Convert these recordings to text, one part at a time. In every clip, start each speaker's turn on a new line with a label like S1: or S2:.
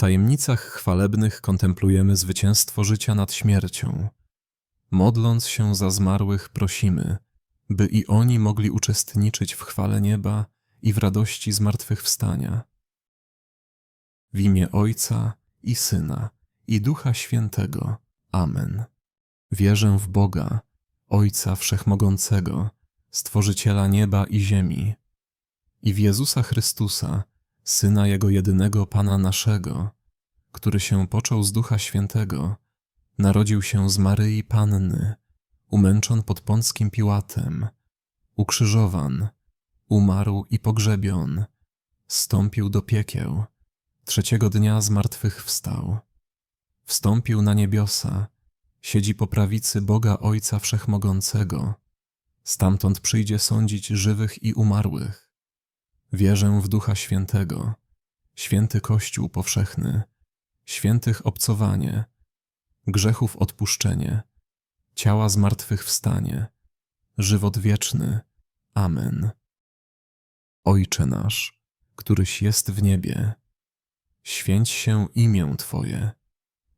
S1: tajemnicach chwalebnych kontemplujemy zwycięstwo życia nad śmiercią. Modląc się za zmarłych, prosimy, by i oni mogli uczestniczyć w chwale nieba i w radości zmartwychwstania. W imię Ojca i Syna i Ducha Świętego. Amen. Wierzę w Boga, Ojca Wszechmogącego, Stworzyciela nieba i ziemi, i w Jezusa Chrystusa, Syna Jego jedynego Pana naszego, który się począł z Ducha Świętego, narodził się z Maryi Panny, umęczon pod Pąckim Piłatem, ukrzyżowan, umarł i pogrzebion, stąpił do piekieł, trzeciego dnia z martwych wstał, wstąpił na niebiosa, siedzi po prawicy Boga Ojca Wszechmogącego, stamtąd przyjdzie sądzić żywych i umarłych. Wierzę w Ducha Świętego, święty Kościół powszechny, świętych obcowanie, grzechów odpuszczenie, ciała zmartwychwstanie, żywot wieczny. Amen. Ojcze nasz, któryś jest w niebie, święć się imię Twoje,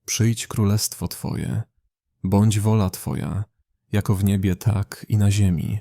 S1: przyjdź królestwo Twoje, bądź wola Twoja, jako w niebie, tak i na ziemi.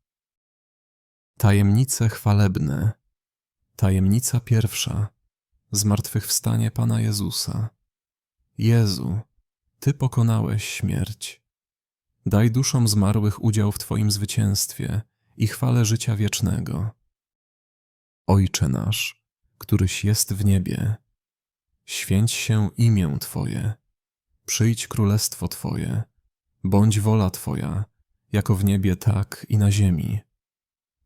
S1: Tajemnice chwalebne. Tajemnica pierwsza. Zmartwychwstanie Pana Jezusa. Jezu, Ty pokonałeś śmierć. Daj duszom zmarłych udział w Twoim zwycięstwie i chwale życia wiecznego. Ojcze nasz, któryś jest w niebie, święć się imię Twoje, przyjdź królestwo Twoje, bądź wola Twoja, jako w niebie, tak i na ziemi.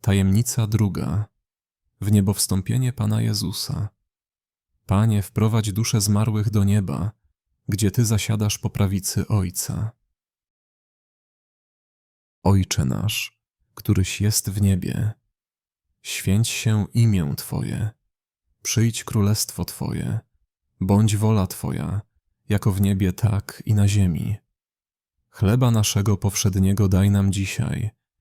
S1: Tajemnica druga. W niebo wstąpienie Pana Jezusa. Panie, wprowadź dusze zmarłych do nieba, gdzie Ty zasiadasz po prawicy Ojca. Ojcze nasz, któryś jest w niebie, święć się imię Twoje, przyjdź królestwo Twoje, bądź wola Twoja, jako w niebie, tak i na ziemi. Chleba naszego powszedniego daj nam dzisiaj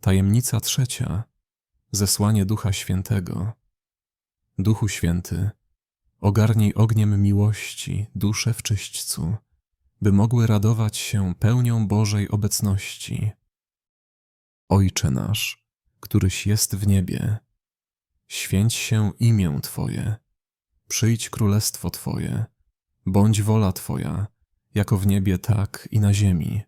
S1: Tajemnica trzecia. Zesłanie Ducha Świętego. Duchu Święty, ogarnij ogniem miłości dusze w czyśćcu, by mogły radować się pełnią Bożej obecności. Ojcze nasz, któryś jest w niebie, święć się imię Twoje, przyjdź królestwo Twoje, bądź wola Twoja, jako w niebie, tak i na ziemi.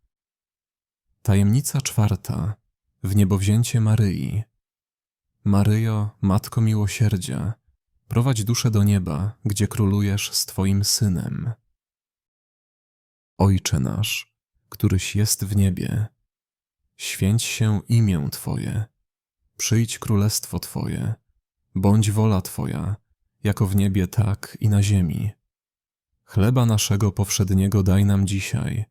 S1: Tajemnica czwarta. Wniebowzięcie Maryi. Maryjo, Matko Miłosierdzia, prowadź duszę do nieba, gdzie królujesz z Twoim Synem. Ojcze nasz, któryś jest w niebie, święć się imię Twoje, przyjdź królestwo Twoje, bądź wola Twoja, jako w niebie, tak i na ziemi. Chleba naszego powszedniego daj nam dzisiaj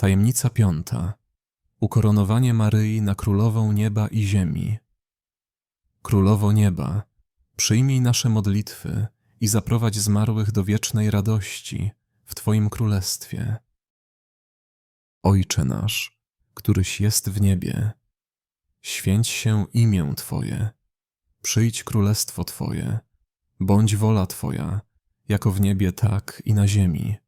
S1: Tajemnica piąta. Ukoronowanie Maryi na królową nieba i ziemi. Królowo nieba, przyjmij nasze modlitwy i zaprowadź zmarłych do wiecznej radości w Twoim królestwie. Ojcze nasz, któryś jest w niebie, święć się imię Twoje, przyjdź królestwo Twoje, bądź wola Twoja, jako w niebie, tak i na ziemi.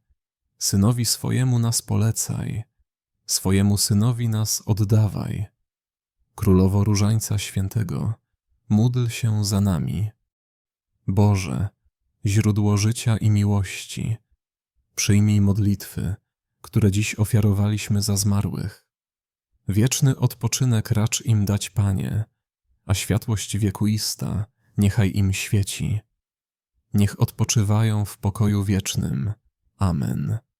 S1: Synowi swojemu nas polecaj, swojemu Synowi nas oddawaj. Królowo Różańca Świętego, módl się za nami. Boże, źródło życia i miłości, przyjmij modlitwy, które dziś ofiarowaliśmy za zmarłych. Wieczny odpoczynek racz im dać, Panie, a światłość wiekuista niechaj im świeci. Niech odpoczywają w pokoju wiecznym. Amen.